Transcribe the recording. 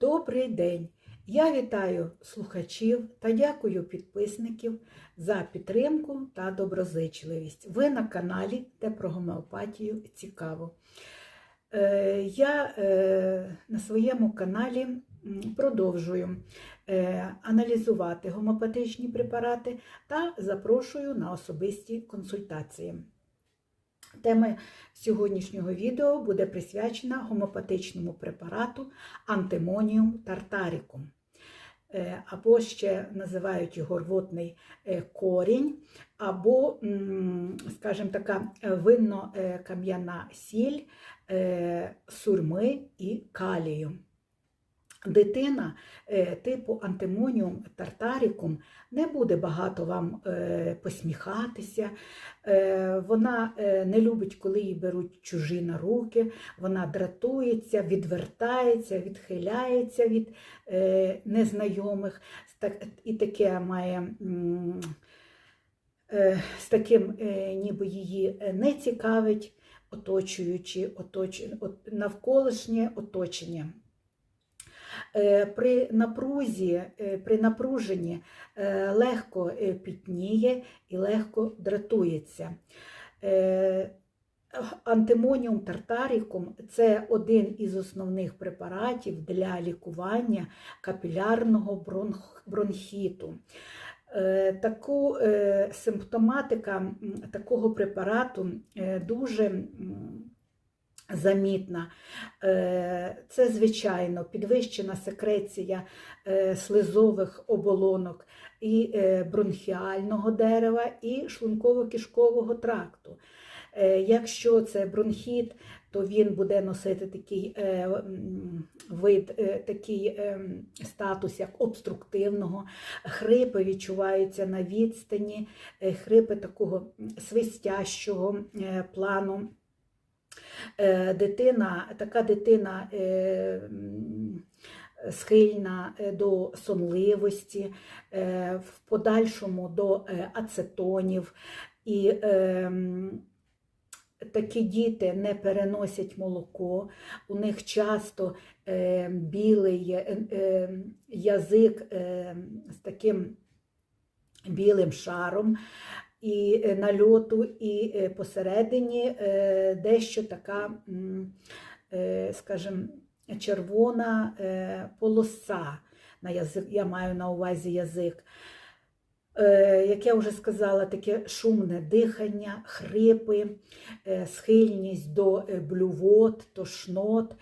Добрий день! Я вітаю слухачів та дякую підписників за підтримку та доброзичливість. Ви на каналі, де про гомеопатію цікаво. Е, Я е, на своєму каналі продовжую е, аналізувати гомеопатичні препарати та запрошую на особисті консультації. Тема сьогоднішнього відео буде присвячена гомеопатичному препарату антимоніум тартарікум, Е, або ще називають його рвотний е, корінь, або, скажімо така, винно-кам'яна сіль е, сурми і калію. Дитина е, типу антимоніум тартарікум не буде багато вам е, посміхатися, е, вона не любить, коли її беруть чужі на руки, вона дратується, відвертається, відхиляється від незнайомих, і таке має. З таким, ніби її не цікавить оточуючи, оточ... навколишнє оточення. Е, При напрузі, е, при напруженні е, легко пітніє і легко дратується. Антимоніум тартарікум це один із основних препаратів для лікування капілярного бронхіту. Таку симптоматика такого препарату дуже замітна. Е, Це, звичайно, підвищена секреція е, слизових оболонок і е, бронхіального дерева, і шлунково-кишкового тракту. Якщо це бронхіт, то він буде носити такий вид, такий статус, як обструктивного, хрипи відчуваються на відстані, хрипи такого свистящого плану. Е, Дитина, така дитина е, схильна е, до сонливості, в подальшому до ацетонів. І такі діти не переносять молоко, у них часто білий язик з таким білим шаром і е, нальоту, і е, посередині е, дещо така, скажімо, червона полоса на язик, я маю на увазі язик. Як я вже сказала, таке шумне дихання, хрипи, схильність до блювот, тошнот.